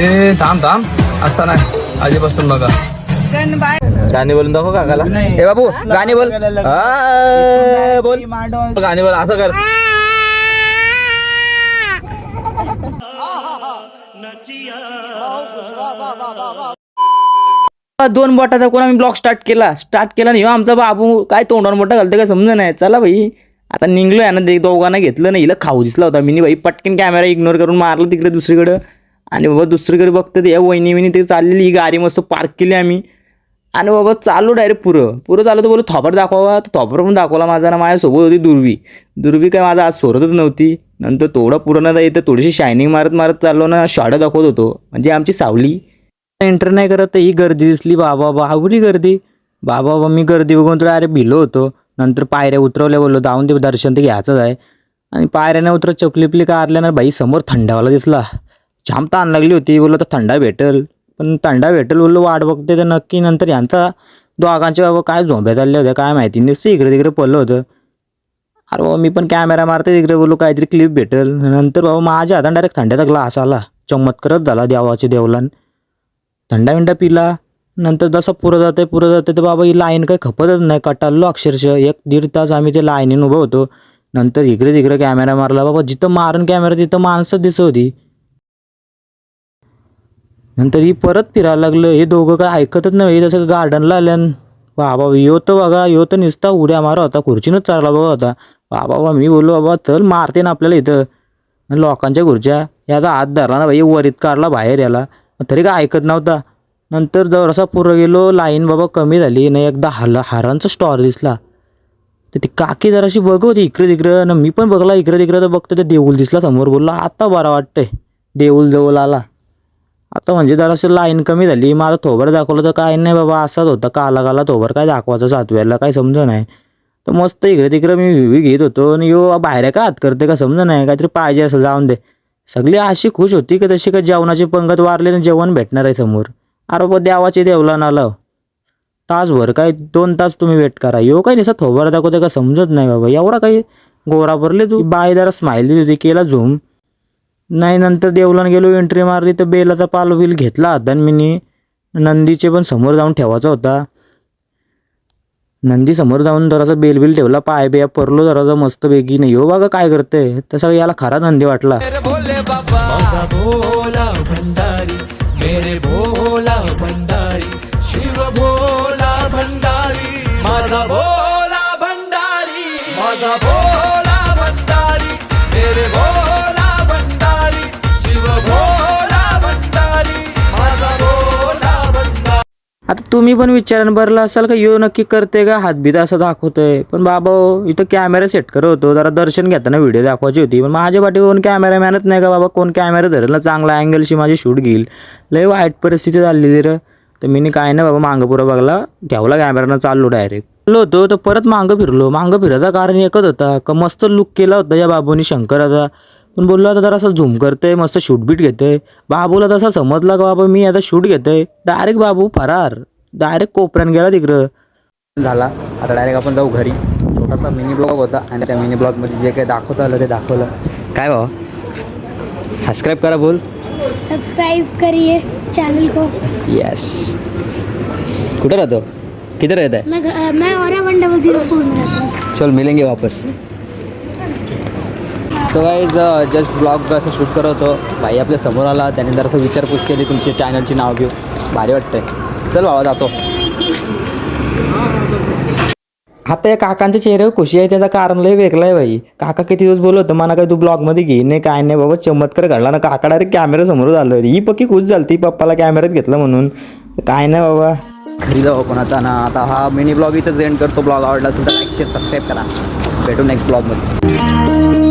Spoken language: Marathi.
ए थांब थांब. असता नाही. आधीपासून बघा. गाणी बोलून दाखव काकाला. ए बाबू गाणी बोल. आ, बोल. गाणी बोल असं कर. दोन बोटाचा कोण आम्ही ब्लॉक स्टार्ट केला? स्टार्ट केला नाही हो आमचा बाबू. काय तोंडावर मोठा घालतं काय समजा नाही. चला भाई आता निघलो यानं ना ते दोघांना घेतलं नाही. हिला खाऊ दिसला होता. मी भाई पटकन कॅमेरा इग्नोर करून मारलं तिकडे दुसरीकडं. आणि बाबा दुसरीकडे बघतं या वहिनी वहिनी ते चाललेली ही गाडी मस्त पार्क केली आम्ही. आणि बाबा चालू डायरेक्ट पुरं. पुरं चालू तर बोलू थॉपर दाखवा तर थॉपर पण दाखवला माझा ना माझ्यासोबत होती दुर्वी. दुर्वी काय माझा आज सोरतच नव्हती. नंतर थोडं पुरं ना येतं थोडीशी शायनिंग मारत मारत चाललो ना शॉर्ट दाखवत होतो. म्हणजे आमची सावली. एंटर नाही करत तर ही गर्दी दिसली बाबा बाहुली गर्दी. बाबा बाबा मी गर्दी बघून थोडं अरे भिलो होतो. नंतर पायऱ्या उतरवल्या बोललो जाऊन ते दर्शन ते घ्यायचंच आहे. आणि पायऱ्याने उतरत चपली पिपली का आरल्यानं बाई समोर थंडावाला दिसला. जाम ताण लागली होती. बोललो तर थंडा भेटेल. पण थंडा भेटेल बोललो वाट बघते तर नक्की नंतर यांचा दोघांच्या बाबा काय झोंब्या चालल्या होत्या काय माहिती. नाही इकडे तिकडे पडलं होतं. अरे बाबा मी पण कॅमेरा मारते तिकडे बोललो काहीतरी क्लिप भेटेल. नंतर बाबा माझ्या हातात डायरेक्ट थंड्याचा ग्लास आला. चमत्कारच झाला देवाचे देवलान. थंडा विंडा पिला. नंतर जसं पुरं जाते पुरं जाते तर बाबा ही लाईन काही खपतच नाही. कटाललो अक्षरशः. एक दीड तास आम्ही ते लाईनीन उभं होतो. नंतर इकडे तिकडे कॅमेरा मारला. बाबा जिथं मारून कॅमेरा तिथं माणसं दिसत होती. नंतर ही परत फिरायला लागलं. हे दोघं काय ऐकतच नाही जसं गार्डनला आल्यान बाबा यो तर बघा यो तर नुसता उड्या मारा होता. खुर्चीनंच चालला बघा होता. बाबा बाबा मी बोललो बाबा चल मारते ना आपल्याला इथं. आणि लोकांच्या खुर्च्या याचा हात धरला ना भाई. वरीत काढला बाहेर याला. तरी काय ऐकत नव्हता. नंतर जरासा पुरं गेलो. लाईन बाबा कमी झाली. नाही एकदा हला हारांचा स्टॉर दिसला. तर ती काकी जराशी बघत होती इकडे तिकडं. ना मी पण बघला इकडे तिकडे तर बघतो ते देऊल दिसला समोर. बोलला आत्ता बरा वाटतंय. देऊल जवळ आला. आता म्हणजे जरासं लाईन कमी झाली. माझा थोबर दाखवलं तर काय नाही बाबा असाच होता. काला काला थोबर काय दाखवायचं सातव्याला काय समजा नाही. तर मस्त इकडे तिकडे मी व्हिवी घेत होतो. आणि यो बाहेर का? हात करते का? समजा नाही. काहीतरी पाहिजे असं जाऊन दे. सगळी अशी खुश होती की तशी का जेवणाची पंगत वारले आणि जेवण भेटणार आहे समोर. अरे बाबा देवाचे देवला नाला तासभर काय दोन तास तुम्ही वेट करा. यो काही नाही सर थोबर दाखवते का? समजत नाही बाबा. एवढा काही गोरा भरले तू. बाय जरा स्माईल दिली होती. केला झूम. नाही नंतर देवलान गेलो एंट्री मारली तर बेलाचा पाल बिल घेतला. हातान मिनी नंदीचे पण समोर जाऊन ठेवायचा होता. नंदी समोर जाऊन जरासा बेल बिल ठेवला पाय बिया परलो जरासा मस्त बेगी नाही हो बघा काय करते तसा याला खरा नंदी वाटला. तुम्ही पण विचारानं भरला असाल का यो नक्की करते का? हातबीत असं दाखवतोय. पण बाबा हो, इथं कॅमेरा सेट करत होतो. जरा दर्शन घेताना व्हिडिओ दाखवायची होती. पण माझ्या पाठी कोण कॅमेरामॅनच नाही का बाबा? कोण कॅमेरा धरला चांगला अँगलशी माझी शूट घेईल. लय वाईट परिस्थिती झालेली र. तर मी काय नाही बाबा मागं पुरं बघला. घ्यावला कॅमेरानं चाललो डायरेक्ट चाललो होतो तर परत मागं फिरलो. मागं फिरायचा कारण एकच होता. का मस्त लुक केला होता या बाबूनी शंकराचा. पण बोललो आता जरा असं झूम करतंय मस्त शूट बीट घेतोय. बाबूला तसा समजला का बाबा मी आता शूट घेतोय. डायरेक्ट बाबू फरार. डायरेक्ट कोपऱ्यान गेला तिकडं. झाला. आता डायरेक्ट आपण जाऊ घरी. छोटासा मिनी ब्लॉग होता आणि त्या मिनी ब्लॉगमध्ये जे काही दाखवता आलं ते दाखवलं. काय भावा? सबस्क्राईब करा बोल. सब्सक्राइब करिए चैनल को. यस कुठे राहतो? किधर रहता है मैं घ- मैं और वन डबल जीरो फोर में. रहता हूँ चल मिलेंगे वापस. सो गाईज जस्ट ब्लॉग असं शूट करत होतो. भाई आपल्यासमोर आला. त्याने जरासं विचारपूस केली. तुमच्या चॅनलची नाव घेऊ भारी वाटतंय. चल बाबा जातो. आता या काकांच्या चेहऱ्यावर खुशी आहे त्याचं कारण लय वेगळं आहे भाई काका किती दिवस बोलत होतं मला काय तू ब्लॉगमध्ये घे नाही काय नाही बाबा चमत्कार घडला ना. काका डायरेक्ट कॅमेरा समोर झालं. ही पक्की खुश झाली पप्पाला कॅमेऱ्यात घेतलं म्हणून. काय नाही बाबा. घरी जाऊ पण आता ना. आता हा मिनी ब्लॉग इथंच एंड करतो. ब्लॉग आवडला असेल तर लाईक शेअर सबस्क्राईब करा. भेटू नेक्स्ट ब्लॉगमध्ये